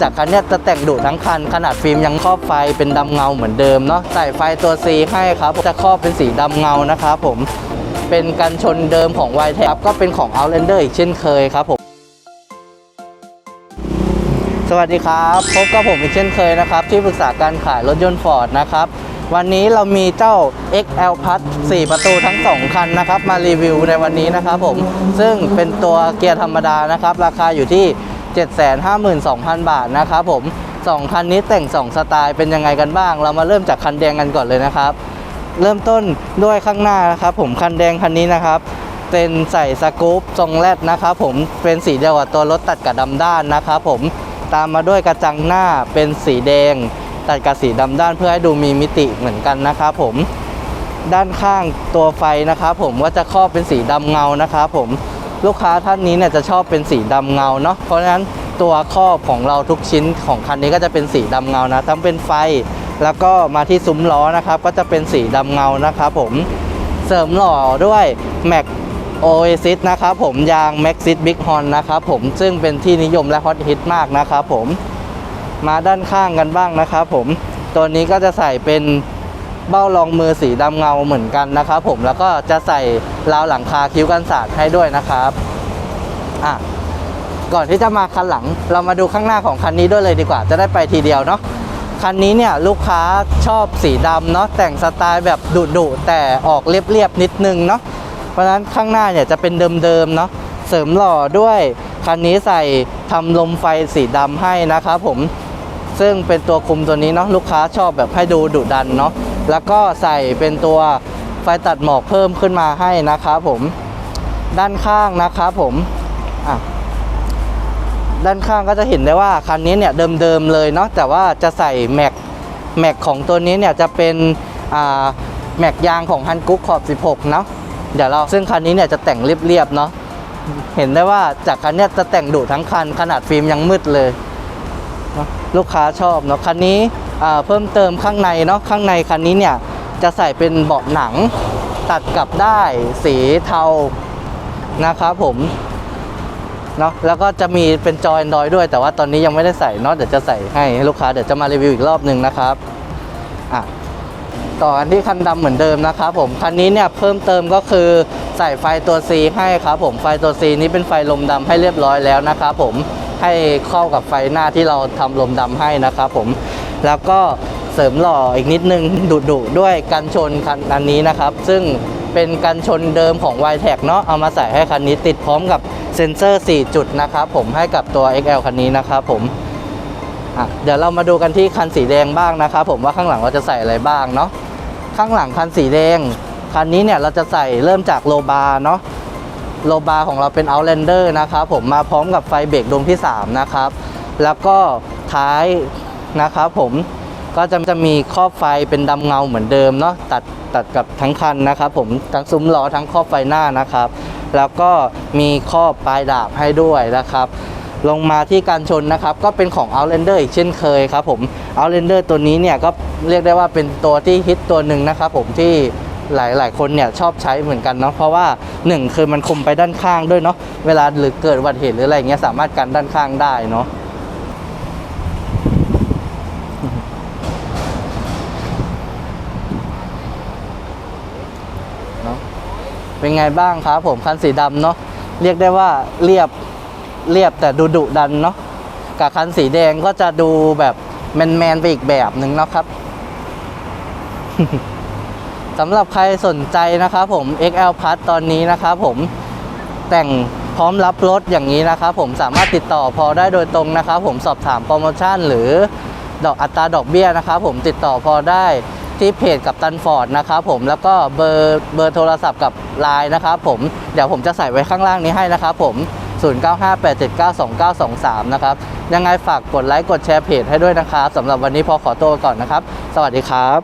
จากคันนี้จะแต่งดุทั้งคัน ขนาดฟิล์มยังครอบไฟเป็นดำเงาเหมือนเดิมเนาะใส่ไฟตัว C ให้ครับจะครอบเป็นสีดำเงานะครับผมเป็นกันชนเดิมของ y t ครับก็เป็นของ Outlander อีกเช่นเคยครับผมสวัสดีครับพบกับผมอีกเช่นเคยนะครับ ที่ปรึกษาการขายรถยนต์ Ford นะครับวันนี้เรามีเจ้า XL Plus 4 ประตูทั้ง 2 คันนะครับ มารีวิวในวันนี้นะครับผม ซึ่งเป็นตัวเกียร์ธรรมดานะครับ ราคาอยู่ที่ 752,000 บาทนะครับผม2คันนี้แต่ง 2 สไตล์เป็นยังไงกันบ้าง เรามาเริ่มจากคันแดงกันก่อนเลยนะครับ เริ่มต้นด้วยข้างหน้านะครับ ผมคันแดงคันนี้นะครับ เป็นใส่สกู๊ปทรงแรดนะครับ ผมเป็นสีเดียวกับตัวรถตัดกับดำด้านนะครับผมตามมาด้วยกระจังหน้าเป็นสีแดง ตัดกับสีดำด้านเพื่อให้ดูมีมิติเหมือนกันนะครับผมด้านข้างตัวไฟนะครับ ผมก็จะครอบเป็นสีดำเงานะครับผม ลูกค้าท่านนี้เนี่ยจะชอบเป็นสีดำเงาเนาะเพราะฉะนั้นตัวครอบของเราทุกชิ้นของคันนี้ก็จะเป็นสีดำเงานะทั้งเป็นไฟ แล้วก็มาที่ซุ้มล้อนะครับ ก็จะเป็นสีดำเงานะครับผมเสริมหล่อด้วย Mac Oasis นะครับผมยาง Maxis Big Horn นะครับผมซึ่งเป็นที่นิยมและฮอตฮิตมากนะครับผมมาด้านข้างกันบ้างนะครับผมตัวนี้ก็จะใส่เป็น เบ้ารองมือสีดำเงาเหมือนกันนะครับผมแล้วก็จะใส่ราวหลังคาคิ้วกันศาสตร์ให้ด้วยนะครับอะก่อนที่จะมาคันหลัง เรามาดูข้างหน้าของคันนี้ด้วยเลยดีกว่า จะได้ไปทีเดียวเนาะคันนี้เนี่ยลูกค้าชอบสีดำเนาะแต่งสไตล์แบบดุๆแต่ออกเรียบๆนิดนึงเนาะเพราะฉะนั้นข้างหน้าเนี่ยจะเป็นเดิมๆเนาะเสริมหล่อด้วย คันนี้ใส่ทำลมไฟสีดำให้นะครับผม ซึ่งเป็นตัวคุมตัวนี้เนาะลูกค้าชอบแบบให้ดูดุดันเนาะแล้วก็ใส่เป็นตัวไฟตัดหมอกเพิ่มขึ้นมาให้นะครับผมด้านข้างนะครับผมอะด้านข้างก็จะเห็นได้ว่าคันนี้เนี่ยเดิมๆเลยเนาะแต่ว่าจะใส่แม็กแม็กของตัวนี้เนี่ยจะเป็นอ่าแม็กยางของฮันกุ๊กขอบ 16 เนาะเดี๋ยวเราซึ่งคันนี้เนี่ยจะแต่งเรียบๆเนาะเห็นได้ว่าจากคันนี้จะแต่งดุทั้งคันขนาดฟิล์มยังมืดเลย ลูกค้าชอบเนาะคันนี้เพิ่มเติมข้างในเนาะข้างในคันนี้เนี่ยจะใส่เป็นเบาะหนัง ตัดกับได้สีเทานะครับผมเนาะแล้วก็จะมีเป็นจอ Android ด้วย แต่ว่าตอนนี้ยังไม่ได้ใส่เนาะเดี๋ยวจะใส่ให้ใหลูกค้าเดี๋ยวจะมารีวิวอีกรอบหนึ่งนะครับอะต่อกันที่คันดำเหมือนเดิมนะครับผมคันนี้เนี่ยเพิ่มเติมก็คือใส่ไฟตัว C ให้ครับผมไฟตัว C นี้เป็นไฟลมดำให้เรียบร้อยแล้วนะครับผม ให้เข้ากับไฟหน้าที่เราทำลมดำให้นะครับผมแล้วก็เสริมหล่ออีกนิดนึงดุดุด้วยกันชนคันอันนี้นะครับ ซึ่งเป็นกันชนเดิมของ y t e c เนาะเอามาใส่ให้คันนี้ติดพร้อมกับเซ็นเซอร์ 4 จุดนะครับผมให้กับตัว XL คันนี้นะครับผมเดี๋ยวเรามาดูกันที่คันสีแดงบ้างนะครับผมว่าข้างหลังเราจะใส่อะไรบ้างเนาะข้างหลังคันสีแดง คันนี้เนี่ยเราจะใส่เริ่มจากโลบาร์เนาะ โลบาร์ของเราเป็น Outlander นะครับผมมาพร้อมกับไฟเบรกดวงที่ 3 นะครับ แล้วก็ท้ายนะครับผมก็จะจะมีครอบไฟเป็นดำเงาเหมือนเดิมเนาะตัดตัดกับทั้งคันนะครับผมทั้งซุ้มล้อทั้งครอบไฟหน้านะครับ แล้วก็มีครอบปลายดาบให้ด้วยนะครับ ลงมาที่การชนนะครับ ก็เป็นของ Outlander อีกเช่นเคยครับผม Outlander ตัวนี้เนี่ยก็เรียกได้ว่าเป็นตัวที่ฮิตตัวหนึ่งนะครับผมที่ หลายๆคนเนี่ยชอบใช้เหมือนกันเนาะเพราะว่าหนึ่งคือมันคุมไปด้านข้างด้วยเนาะเวลาหรือเกิดอุบัติเหตุหรืออะไรเงี้ยสามารถกันด้านข้างได้เนาะเนาะเป็นไงบ้างครับผมคันสีดำเนาะเรียกได้ว่าเรียบเรียบแต่ดูดุดันเนาะกับคันสีแดงก็จะดูแบบแมนแมนไปอีกแบบหนึ่งเนาะครับ สำหรับใครสนใจนะครับผม XL Plus ตอนนี้นะครับผมแต่งพร้อมรับรถอย่างนี้นะครับผมสามารถติดต่อพอได้โดยตรงนะครับ ผมสอบถามโปรโมชั่น หรือดอกอัตราดอกเบี้ยนะครับ ผมติดต่อพอได้ที่เพจกับตันฟอร์ดนะครับผมแล้วก็เบอร์เบอร์โทรศัพท์กับไลน์นะครับผมเดี๋ยวผมจะใส่ไว้ข้างล่างนี้ให้นะครับผม 0958792923 นะครับ ยังไงฝากกดไลค์กดแชร์เพจให้ด้วยนะครับสำหรับวันนี้พอขอตัวก่อนนะครับ สวัสดีครับ